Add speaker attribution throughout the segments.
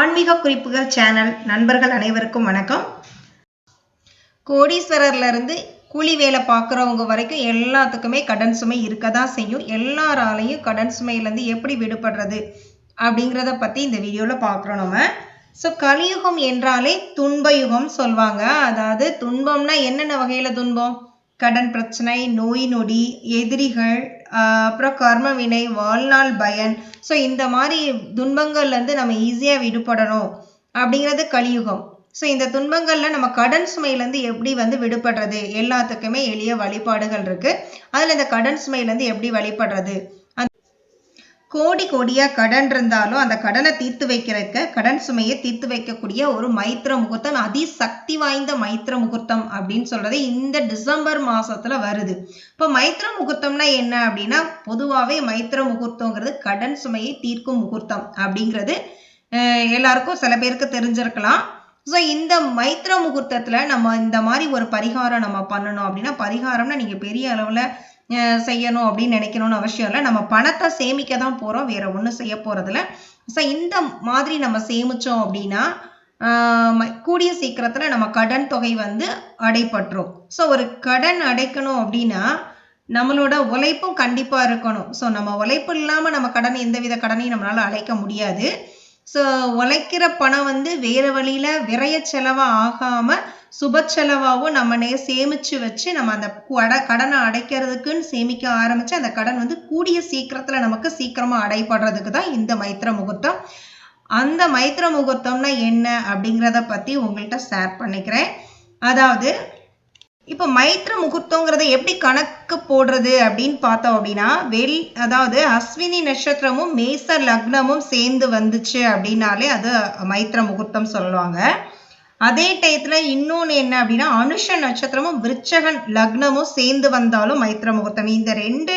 Speaker 1: ஆன்மீக குறிப்புகள் சேனல் நண்பர்கள் அனைவருக்கும் வணக்கம். கோடீஸ்வரர்லேருந்து கூலி வேலை பார்க்குறவங்க வரைக்கும் எல்லாத்துக்குமே கடன் சுமை இருக்க தான் செய்யும். எல்லாராலையும் கடன் சுமையிலேருந்து எப்படி விடுபடுறது அப்படிங்கிறத பற்றி இந்த வீடியோவில் பார்க்குறோம் நம்ம. ஸோ கலியுகம் என்றாலே துன்ப யுகம் சொல்லுவாங்க அதாவது துன்பம்னா என்னென்ன வகையில் துன்பம்? கடன் பிரச்சனை நோய் நொடி எதிரிகள் அப்புறம் கர்ம வினை வாழ்நாள் பயன். ஸோ இந்த மாதிரி துன்பங்கள்லேருந்து நம்ம ஈஸியாக விடுபடணும் அப்படிங்கிறது கலியுகம். ஸோ இந்த துன்பங்களில் நம்ம கடன் சுமையிலேருந்து எப்படி வந்து விடுபடுறது? எல்லாத்துக்குமே எளிய வழிபாடுகள் இருக்குது அதில் இந்த கடன் சுமையிலேருந்து எப்படி வழிபடுறது? கோடி கோடியாக கடன் இருந்தாலும் அந்த கடனை தீர்த்து வைக்கிறதுக்கு கடன் சுமையை தீர்த்து வைக்கக்கூடிய ஒரு மைத்திர முகூர்த்தம் அதிசக்தி வாய்ந்த மைத்திர முகூர்த்தம் அப்படின்னு சொல்றது இந்த டிசம்பர் மாசத்துல வருது. இப்போ மைத்திர முகூர்த்தம்னா என்ன அப்படின்னா பொதுவாகவே மைத்திர முகூர்த்தங்கிறது கடன் சுமையை தீர்க்கும் முகூர்த்தம் அப்படிங்கிறது எல்லாருக்கும் சில பேருக்கு தெரிஞ்சிருக்கலாம். ஸோ இந்த மைத்திர முகூர்த்தத்தில் நம்ம இந்த மாதிரி ஒரு பரிகாரம் நம்ம பண்ணணும் அப்படின்னா பரிகாரம்னா நீங்கள் பெரிய அளவில் செய்யணும் அப்படின்னு நினைக்கணும்னு அவசியம் இல்லை. நம்ம பணத்தை சேமிக்க தான் போகிறோம் வேற ஒன்றும் செய்ய போகிறதில்ல ஸோ இந்த மாதிரி நம்ம சேமித்தோம் அப்படின்னா ம- கூடிய சீக்கிரத்தில் நம்ம கடன் தொகை வந்து அடைப்பட்டுரும் ஸோ ஒரு கடன் அடைக்கணும் அப்படின்னா நம்மளோட உழைப்பும் கண்டிப்பாக இருக்கணும். ஸோ நம்ம உழைப்பு இல்லாமல் நம்ம கடன் எந்தவித கடனையும் நம்மளால் அழைக்க முடியாது. ஸோ உழைக்கிற பணம் வந்து வேறு வழியில் விரைய செலவாக ஆகாமல் சுப செலவாகவும் நம்ம நே சேமிச்சு வச்சு நம்ம அந்த கட கடனை அடைக்கிறதுக்குன்னு சேமிக்க ஆரம்பிச்சு அந்த கடன் வந்து கூடிய சீக்கிரத்துல நமக்கு சீக்கிரமா அடைபடுறதுக்கு தான் இந்த மைத்திர முகூர்த்தம். அந்த மைத்திர முகூர்த்தம்னா என்ன அப்படிங்கிறத பத்தி உங்கள்கிட்ட ஷேர் பண்ணிக்கிறேன். அதாவது இப்போ மைத்திர முகூர்த்தங்கிறத எப்படி கணக்கு போடுறது அப்படின்னு பார்த்தோம் அப்படின்னா வெள் அதாவது அஸ்வினி நட்சத்திரமும் மேச லக்னமும் சேர்ந்து வந்துச்சு அப்படின்னாலே அது மைத்திர முகூர்த்தம் சொல்லுவாங்க. அதே டயத்தில் இன்னொன்று என்ன அப்படின்னா அனுஷ நட்சத்திரமும் விருச்சகன் லக்னமும் சேர்ந்து வந்தாலும் மைத்திர முகூர்த்தம். இந்த ரெண்டு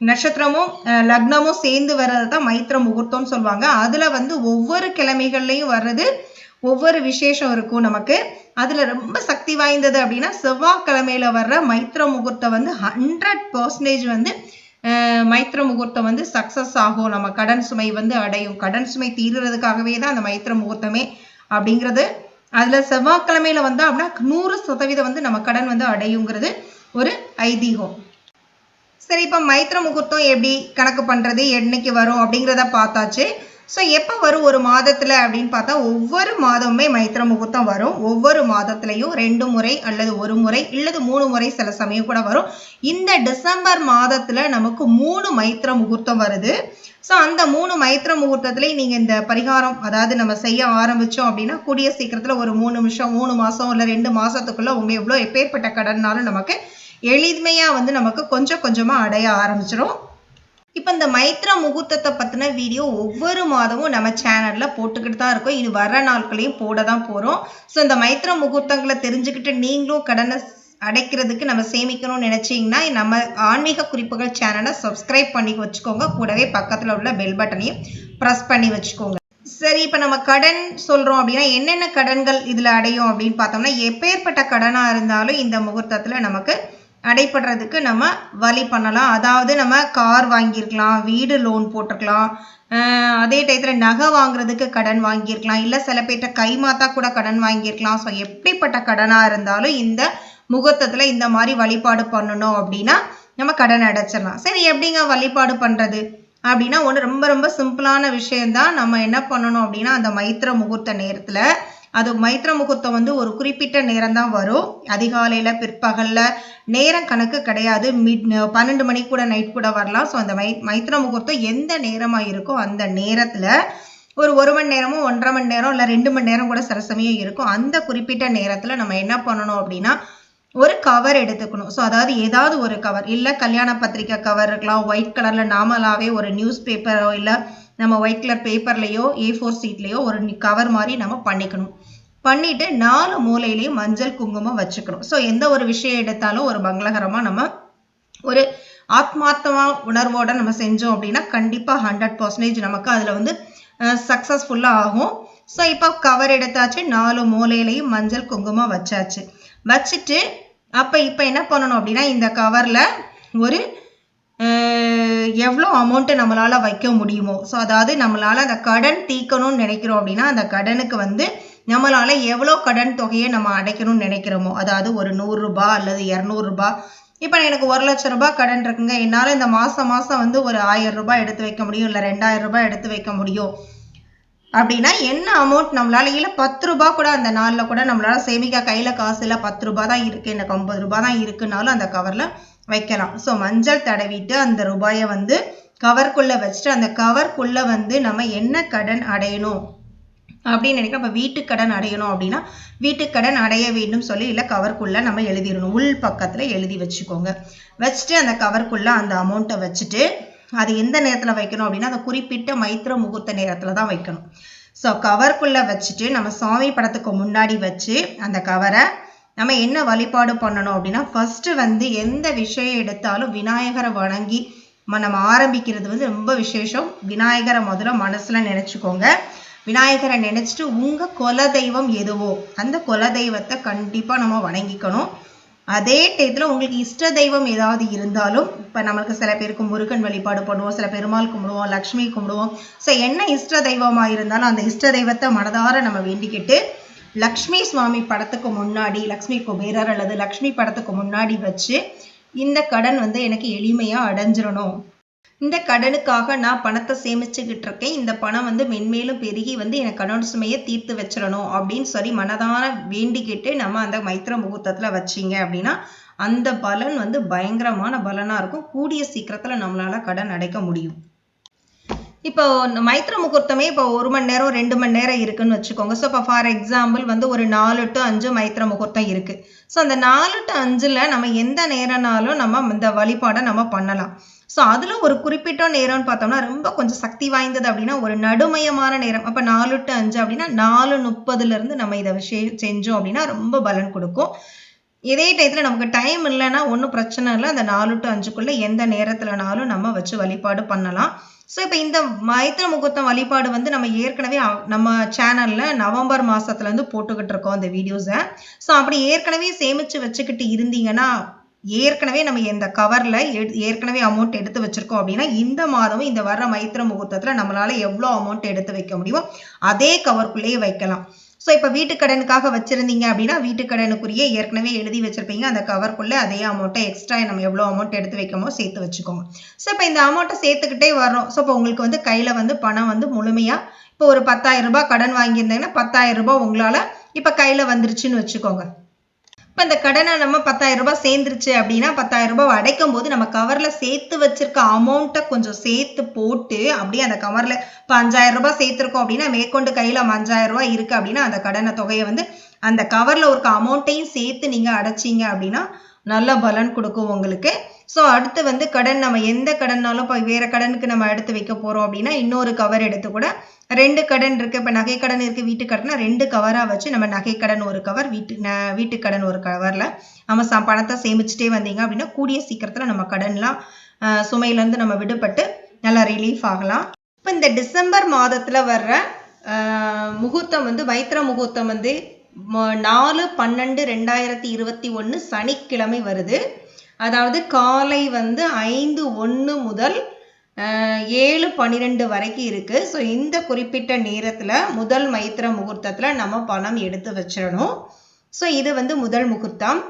Speaker 1: நட்சத்திரமும் லக்னமும் சேர்ந்து வர்றது தான் மைத்திர முகூர்த்தம்னு சொல்லுவாங்க. அதில் வந்து ஒவ்வொரு கிழமைகள்லையும் வர்றது ஒவ்வொரு விசேஷம் இருக்கும் நமக்கு. அதில் ரொம்ப சக்தி வாய்ந்தது அப்படின்னா செவ்வாய்க்கிழமையில வர்ற மைத்திர முகூர்த்தம் வந்து ஹண்ட்ரட் பர்சன்டேஜ் வந்து மைத்திர முகூர்த்தம் வந்து சக்ஸஸ் ஆகும். நம்ம கடன் சுமை வந்து அடையும். கடன் சுமை தீர்றதுக்காகவே தான் அந்த மைத்திர முகூர்த்தமே அப்படிங்கிறது அதுல செவ்வாய்க்கிழமையில வந்தா அப்படின்னா நூறு சதவீதம் வந்து நம்ம கடன் வந்து அடையுங்கிறது ஒரு ஐதீகம். சரி இப்போ மைத்திர முகூர்த்தம் எப்படி கணக்கு பண்றது என்னைக்கு வரும் அப்படிங்கிறத பார்த்தாச்சு. ஸோ எப்போ வரும் ஒரு மாதத்தில் அப்படின்னு பார்த்தா ஒவ்வொரு மாதமுமே மைத்திர முகூர்த்தம் வரும். ஒவ்வொரு மாதத்துலையும் ரெண்டு முறை அல்லது ஒரு முறை இல்லது மூணு முறை சில சமயம் கூட வரும். இந்த டிசம்பர் மாதத்தில் நமக்கு மூணு மைத்திர முகூர்த்தம் வருது. ஸோ அந்த மூணு மைத்திர முகூர்த்தத்துலேயும் நீங்கள் இந்த பரிகாரம் அதாவது நம்ம செய்ய ஆரம்பித்தோம் அப்படின்னா கூடிய சீக்கிரத்தில் ஒரு மூணு நிமிஷம் மூணு மாதம் இல்லை ரெண்டு மாதத்துக்குள்ளே உங்கள் எவ்வளோ எப்பேற்பட்ட கடன்னாலும் நமக்கு எளிமையாக வந்து நமக்கு கொஞ்சம் கொஞ்சமாக அடைய ஆரம்பிச்சிடும் இப்போ இந்த மைத்ர முகூர்த்தத்தை பற்றின வீடியோ ஒவ்வொரு மாதமும் நம்ம சேனலில் போட்டுக்கிட்டு தான் இருக்கோம். இது வர நாட்களையும் போட தான் போகிறோம் ஸோ இந்த மைத்ர முகூர்த்தங்களை தெரிஞ்சுக்கிட்டு நீங்களும் கடனை அடைக்கிறதுக்கு நம்ம சேமிக்கணும்னு நினச்சிங்கன்னா நம்ம ஆன்மீக குறிப்புகள் சேனலை சப்ஸ்கிரைப் பண்ணி வச்சுக்கோங்க. கூடவே பக்கத்தில் உள்ள பெல் பட்டனையும் ப்ரெஸ் பண்ணி வச்சுக்கோங்க. சரி இப்போ நம்ம கடன் சொல்கிறோம் அப்படின்னா என்னென்ன கடன்கள் இதில் அடையும் அப்படின்னு பார்த்தோம்னா எப்பேற்பட்ட கடனாக இருந்தாலும் இந்த முகூர்த்தத்தில் நமக்கு அடைப்படுறதுக்கு நம்ம வழி பண்ணலாம். அதாவது நம்ம கார் வாங்கியிருக்கலாம் வீடு லோன் போட்டிருக்கலாம். அதே டயத்தில் நகை வாங்குறதுக்கு கடன் வாங்கியிருக்கலாம். இல்லை சில பேர்கிட்ட கைமாத்தா கூட கடன் வாங்கியிருக்கலாம். ஸோ எப்படிப்பட்ட கடனாக இருந்தாலும் இந்த முகூர்த்தத்தில் இந்த மாதிரி வழிபாடு பண்ணணும் அப்படின்னா நம்ம கடன் அடைச்சிடலாம். சரி எப்படிங்க வழிபாடு பண்ணுறது அப்படின்னா ஒன்று ரொம்ப ரொம்ப சிம்பிளான விஷயம்தான். நம்ம என்ன பண்ணணும் அப்படின்னா அந்த மைத்திர முகூர்த்த நேரத்தில் அது மைத்ர முகூர்த்தம் வந்து ஒரு குறிப்பிட்ட நேரம் தான் வரும். அதிகாலையில் பிற்பகலில் நேரம் கணக்கு கிடையாது. மிட் பன்னெண்டு மணி கூட நைட் கூட வரலாம். ஸோ அந்த மை மைத்ர முகூர்த்தம் எந்த நேரமாக இருக்கோ அந்த நேரத்தில் ஒரு ஒரு மணி நேரமோ ஒன்றரை மணி நேரம் இல்லை ரெண்டு மணி நேரம் கூட சில சமயம் இருக்கும். அந்த குறிப்பிட்ட நேரத்தில் நம்ம என்ன பண்ணணும் அப்படின்னா ஒரு கவர் எடுத்துக்கணும். ஸோ அதாவது ஏதாவது ஒரு கவர் இல்லை கல்யாண பத்திரிக்கை கவர் இருக்கலாம். ஒயிட் கலரில் நாமலாகவே ஒரு நியூஸ் பேப்பரோ இல்லை நம்ம ஒயிட் கலர் பேப்பர்லேயோ ஏ ஃபோர் சீட்லேயோ ஒரு கவர் மாதிரி நம்ம பண்ணிக்கணும். பண்ணிட்டு நாலு மூலையிலையும் மஞ்சள் குங்குமம் வச்சுக்கணும். ஸோ எந்த ஒரு விஷயம் எடுத்தாலும் ஒரு மங்களகரமாக நம்ம ஒரு ஆத்மார்த்தமா உணர்வோட நம்ம செஞ்சோம் அப்படின்னா கண்டிப்பாக ஹண்ட்ரட் பர்சன்டேஜ் நமக்கு அதில் வந்து சக்ஸஸ்ஃபுல்லாக ஆகும். ஸோ இப்போ கவர் எடுத்தாச்சு நாலு மூலையிலையும் மஞ்சள் குங்குமம் வச்சாச்சு. வச்சுட்டு அப்போ இப்போ என்ன பண்ணணும் அப்படின்னா இந்த கவரில் ஒரு எவ்வளோ அமௌண்ட்டு நம்மளால் வைக்க முடியுமோ? ஸோ அதாவது நம்மளால் அந்த கடன் தீக்கணும்னு நினைக்கிறோம் அப்படின்னா அந்த கடனுக்கு வந்து நம்மளால் எவ்வளோ கடன் தொகையை நம்ம அடைக்கணும்னு நினைக்கிறோமோ அதாவது ஒரு நூறுரூபா அல்லது இரநூறுபா இப்போ எனக்கு ஒரு லட்ச ரூபாய் கடன் இருக்குங்க என்னால் இந்த மாதம் மாதம் வந்து ஒரு ஆயிரம் ரூபாய் எடுத்து வைக்க முடியும் இல்லை ரெண்டாயிரம் ரூபாய் எடுத்து வைக்க முடியும். அப்படின்னா என்ன அமௌண்ட் நம்மளால இல்லை பத்து ரூபா கூட அந்த நாளில் கூட நம்மளால சேமிக்க கையில் காசு இல்லை பத்து ரூபா தான் இருக்குது எனக்கு ஐம்பது ரூபா தான் இருக்குனாலும் அந்த கவரில் வைக்கலாம். ஸோ மஞ்சள் தடவிட்டு அந்த ரூபாயை வந்து கவர்க்குள்ளே வச்சுட்டு அந்த கவர்க்குள்ளே வந்து நம்ம என்ன கடன் அடையணும்? அப்படின்னு நினைக்கிறோம். நம்ம வீட்டுக்கடன் அடையணும் அப்படின்னா வீட்டுக்கடன் அடைய வேண்டும் சொல்லி இல்லை கவர்க்குள்ளே நம்ம எழுதிடணும். உள் பக்கத்தில் எழுதி வச்சுக்கோங்க. வச்சுட்டு அந்த கவர்க்குள்ளே அந்த அமௌண்ட்டை வச்சுட்டு அது எந்த நேரத்தில் வைக்கணும் அப்படின்னா அந்த குறிப்பிட்ட மைத்திர முகூர்த்த நேரத்தில் தான் வைக்கணும். ஸோ கவர்க்குள்ளே வச்சுட்டு நம்ம சாமி படத்துக்கு முன்னாடி வச்சு அந்த கவரை நம்ம என்ன வழிபாடு பண்ணணும் அப்படின்னா ஃபஸ்ட்டு வந்து எந்த விஷயம் எடுத்தாலும் விநாயகரை வணங்கி நம்ம ஆரம்பிக்கிறது வந்து ரொம்ப விசேஷம். விநாயகரை முதல்ல மனசில் நினச்சிக்கோங்க. விநாயகரை நினச்சிட்டு உங்கள் குலதெய்வம் எதுவோ அந்த குல தெய்வத்தை கண்டிப்பாக நம்ம வணங்கிக்கணும். அதே டயத்தில் உங்களுக்கு இஷ்ட தெய்வம் ஏதாவது இருந்தாலும் இப்போ நம்மளுக்கு சில பேருக்கு முருகன் வழிபாடு பண்ணுவோம் சில பெருமாள் கும்பிடுவோம் லக்ஷ்மி கும்பிடுவோம். ஸோ என்ன இஷ்ட தெய்வமாக இருந்தாலும் அந்த இஷ்ட தெய்வத்தை மனதார நம்ம வேண்டிக்கிட்டு லக்ஷ்மி சுவாமி படத்துக்கு முன்னாடி லக்ஷ்மி குபேரர் அல்லது லக்ஷ்மி படத்துக்கு முன்னாடி வச்சு இந்த கடன் வந்து எனக்கு எளிமையாக அடைஞ்சிடணும். இந்த கடனுக்காக நான் பணத்தை சேமிச்சுக்கிட்டு இருக்கேன் இந்த பணம் வந்து மென்மேலும் பெருகி வந்து எனக்கு கடன் சுமையை தீர்த்து வச்சிடணும் அப்படின்னு சொல்லி மனதான வேண்டிக்கிட்டு நம்ம அந்த மைத்திர முகூர்த்தத்தில் வச்சிங்க அப்படின்னா அந்த பலன் வந்து பயங்கரமான பலனாக இருக்கும். கூடிய சீக்கிரத்தில் நம்மளால் கடன் அடைக்க முடியும். இப்போ மைத்திர முகூர்த்தமே இப்போ ஒரு மணி நேரம் ரெண்டு மணி நேரம் இருக்குன்னு வச்சுக்கோங்க. ஸோ இப்போ ஃபார் எக்ஸாம்பிள் வந்து ஒரு நாலு டு அஞ்சு மைத்திர முகூர்த்தம் இருக்கு. ஸோ அந்த நாலு டு அஞ்சில் நம்ம எந்த நேரம்னாலும் நம்ம இந்த வழிபாடை நம்ம பண்ணலாம். ஸோ அதில் ஒரு குறிப்பிட்ட நேரம்னு பார்த்தோம்னா ரொம்ப கொஞ்சம் சக்தி வாய்ந்தது அப்படின்னா ஒரு நடுமயமான நேரம். அப்போ நாலு டு அஞ்சு அப்படின்னா நாலு முப்பதுலேருந்து நம்ம இதை செஞ்சோம் அப்படின்னா ரொம்ப பலன் கொடுக்கும். இதே டயத்தில் நமக்கு டைம் இல்லைன்னா ஒன்றும் பிரச்சனை இல்லை. அந்த நாலு டு அஞ்சுக்குள்ளே எந்த நேரத்துலனாலும் நம்ம வச்சு வழிபாடு பண்ணலாம். ஸோ இப்போ இந்த மைத்திர முகூர்த்தம் வழிபாடு வந்து நம்ம ஏற்கனவே நம்ம சேனலில் நவம்பர் மாதத்துலேருந்து போட்டுக்கிட்டு இருக்கோம் இந்த வீடியோஸை ஸோ அப்படி ஏற்கனவே சேமித்து வச்சுக்கிட்டு இருந்தீங்கன்னா ஏற்கனவே நம்ம இந்த கவரில் ஏற்கனவே அமௌண்ட் எடுத்து வச்சுருக்கோம் அப்படின்னா இந்த மாதமும் இந்த வர்ற மைத்திர முகூர்த்தத்தில் நம்மளால் எவ்வளோ அமௌண்ட் எடுத்து வைக்க முடியுமோ அதே கவருக்குள்ளேயே வைக்கலாம். ஸோ இப்போ வீட்டு கடனுக்காக வச்சுருந்தீங்க அப்படின்னா வீட்டுக்கடனுக்குரிய ஏற்கனவே எழுதி வச்சுருப்பீங்க. அந்த கவருக்குள்ளே அதே அமௌண்ட்டை எக்ஸ்ட்ரா நம்ம எவ்வளோ அமௌண்ட் எடுத்து வைக்கமோ சேர்த்து வச்சுக்கோங்க. ஸோ இப்போ இந்த அமௌண்ட்டை சேர்த்துக்கிட்டே வரோம் ஸோ இப்போ உங்களுக்கு வந்து கையில் வந்து பணம் வந்து முழுமையாக இப்போ ஒரு பத்தாயிரம் ரூபாய் கடன் வாங்கியிருந்தீங்கன்னா பத்தாயிரம் ரூபாய் உங்களால் இப்போ கையில் வந்துருச்சுன்னு வச்சுக்கோங்க. இப்போ இந்த கடனை நம்ம பத்தாயிரம் ரூபாய் சேர்ந்துருச்சு அப்படின்னா பத்தாயிரம் ரூபாய் அடைக்கும் போது நம்ம கவரில் சேர்த்து வச்சிருக்க அமௌண்ட்டை கொஞ்சம் சேர்த்து போட்டு அப்படியே அந்த கவரில் இப்போ அஞ்சாயிரம் ரூபாய் சேர்த்துருக்கோம் அப்படின்னா மேற்கொண்டு கையில் அஞ்சாயிரம் ரூபாய் இருக்குது அப்படின்னா அந்த கடனை தொகையை வந்து அந்த கவரில் ஒரு அமௌண்ட்டையும் சேர்த்து நீங்கள் அடைச்சிங்க அப்படின்னா நல்ல பலன் கொடுக்கும் உங்களுக்கு. ஸோ அடுத்து வந்து கடன் நம்ம எந்த கடன்னாலும் இப்போ வேறு கடனுக்கு நம்ம எடுத்து வைக்க போகிறோம் அப்படின்னா இன்னொரு கவர் எடுத்து கூட ரெண்டு கடன் இருக்குது இப்போ நகை கடன் இருக்குது வீட்டு கடனா ரெண்டு கவராக வச்சு நம்ம நகை கடன் ஒரு கவர் வீட்டு வீட்டு கடன் ஒரு கவரில் நம்ம ச பணத்தை சேமிச்சுட்டே வந்தீங்க அப்படின்னா கூடிய சீக்கிரத்தில் நம்ம கடன்லாம் சுமையிலேருந்து நம்ம விடுபட்டு நல்லா ரிலீஃப் ஆகலாம். இப்போ இந்த டிசம்பர் மாதத்தில் வர்ற முகூர்த்தம் வந்து வைத்திர முகூர்த்தம் வந்து நாலு பன்னெண்டு ரெண்டாயிரத்தி இருபத்தி ஒன்று சனிக்கிழமை வருது. அதாவது காலை வந்து ஐந்து ஒன்று முதல் ஏழு பன்னிரெண்டு வரைக்கும் இருக்குது ஸோ இந்த குறிப்பிட்ட நேரத்தில் முதல் மைத்திர முகூர்த்தத்தில் நம்ம பணம் எடுத்து வச்சிடணும். ஸோ இது வந்து முதல் முகூர்த்தம்.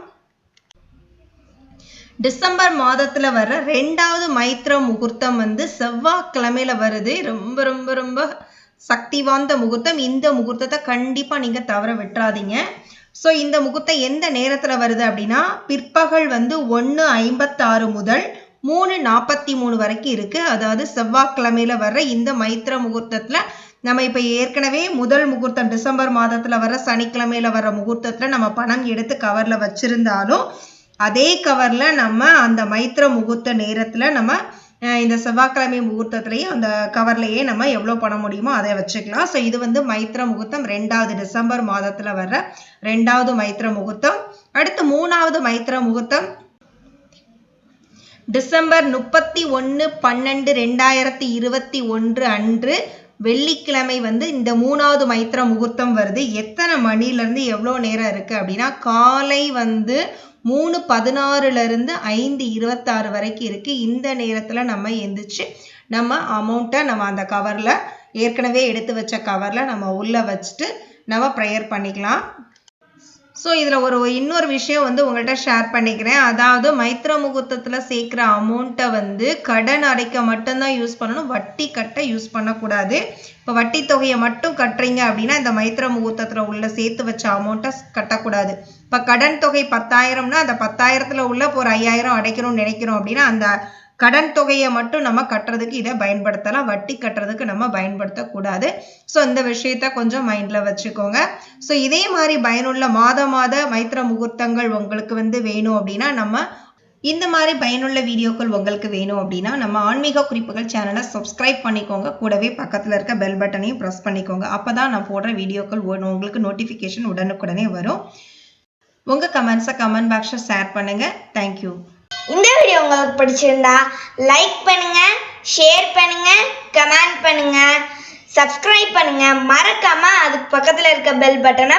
Speaker 1: டிசம்பர் மாதத்தில் வர்ற ரெண்டாவது மைத்திர முகூர்த்தம் வந்து செவ்வாய்க்கிழமையில வருது. ரொம்ப ரொம்ப ரொம்ப சக்தி வாய்ந்த முகூர்த்தம். இந்த முகூர்த்தத்தை கண்டிப்பாக நீங்கள் தவற விட்டுறாதீங்க. ஸோ இந்த முகூர்த்தம் எந்த நேரத்தில் வருது அப்படின்னா பிற்பகல் வந்து ஒன்று ஐம்பத்தாறு முதல் மூணு நாற்பத்தி மூணு வரைக்கும் இருக்குது அதாவது செவ்வாய்க்கிழமையில வர்ற இந்த மைத்திர முகூர்த்தத்தில் நம்ம இப்போ ஏற்கனவே முதல் முகூர்த்தம் டிசம்பர் மாதத்தில் வர சனிக்கிழமையில வர முகூர்த்தத்தில் நம்ம பணம் எடுத்து கவரில் வச்சுருந்தாலும் அதே கவரில் நம்ம அந்த மைத்திர முகூர்த்த நேரத்தில் நம்ம இந்த செவ்வாய்க்கிழமை முகூர்த்தத்திலேயே அந்த கவர்லேயே நம்ம எவ்வளோ பண்ண முடியுமோ அதை வச்சுக்கலாம். ஸோ இது வந்து மைத்திர முகூர்த்தம் ரெண்டாவது டிசம்பர் மாதத்தில் வர்ற ரெண்டாவது மைத்திர முகூர்த்தம். அடுத்து மூணாவது மைத்திர முகூர்த்தம். டிசம்பர் முப்பத்தி ஒன்று பன்னெண்டு ரெண்டாயிரத்தி இருபத்தி ஒன்று அன்று வெள்ளிக்கிழமை வந்து இந்த மூணாவது மைத்திர முகூர்த்தம் வருது. எத்தனை மணிலேருந்து எவ்வளோ நேரம் இருக்குது அப்படின்னா காலை வந்து மூணு பதினாறுலேருந்து ஐந்து இருபத்தாறு வரைக்கும் இருக்குது இந்த நேரத்தில் நம்ம எந்திரிச்சு நம்ம அமௌண்ட்டை நம்ம அந்த கவரில் ஏற்கனவே எடுத்து வச்ச கவரில் நம்ம உள்ளே வச்சுட்டு நம்ம ப்ரேயர் பண்ணிக்கலாம். ஸோ இதில் ஒரு இன்னொரு விஷயம் வந்து உங்கள்கிட்ட ஷேர் பண்ணிக்கிறேன். அதாவது மைத்ர முகூர்த்தத்தில் சேர்க்குற அமௌண்ட்டை வந்து கடன் அடைக்க மட்டும்தான் யூஸ் பண்ணணும். வட்டி கட்ட யூஸ் பண்ணக்கூடாது. இப்போ வட்டி தொகையை மட்டும் கட்டுறீங்க அப்படின்னா இந்த மைத்ர முகூர்த்தத்தில் உள்ள சேர்த்து வச்ச அமௌண்ட்டை கட்டக்கூடாது. இப்போ கடன் தொகை பத்தாயிரம்னா அந்த பத்தாயிரத்தில் உள்ள ஒரு ஐயாயிரம் அடைக்கணும்னு நினைக்கிறோம் அப்படின்னா அந்த கடன் தொகையை மட்டும் நம்ம கட்டுறதுக்கு இதை பயன்படுத்தலாம். வட்டி கட்டுறதுக்கு நம்ம பயன்படுத்தக்கூடாது. ஸோ இந்த விஷயத்த கொஞ்சம் மைண்டில் வச்சுக்கோங்க. ஸோ இதே மாதிரி பயனுள்ள மாத மாத மைத்திர முகூர்த்தங்கள் உங்களுக்கு வந்து வேணும் அப்படின்னா நம்ம இந்த மாதிரி பயனுள்ள வீடியோக்கள் உங்களுக்கு வேணும் அப்படின்னா நம்ம ஆன்மீக குறிப்புகள் சேனலை சப்ஸ்கிரைப் பண்ணிக்கோங்க. கூடவே பக்கத்தில் இருக்க பெல் பட்டனையும் ப்ரெஸ் பண்ணிக்கோங்க. அப்போ தான் நான் போடுற வீடியோக்கள் ஒன்று உங்களுக்கு நோட்டிஃபிகேஷன் உடனுக்குடனே வரும். உங்கள் கமெண்ட்ஸை கமெண்ட் பாக்ஸை ஷேர் பண்ணுங்கள் தேங்க்யூ
Speaker 2: இந்த வீடியோ உங்களுக்கு பிடிச்சிருந்தா லைக் பண்ணுங்க ஷேர் பண்ணுங்க கமெண்ட் பண்ணுங்க சப்ஸ்கிரைப் பண்ணுங்க. மறக்காம அதுக்கு பக்கத்துல இருக்க பெல் பட்டனை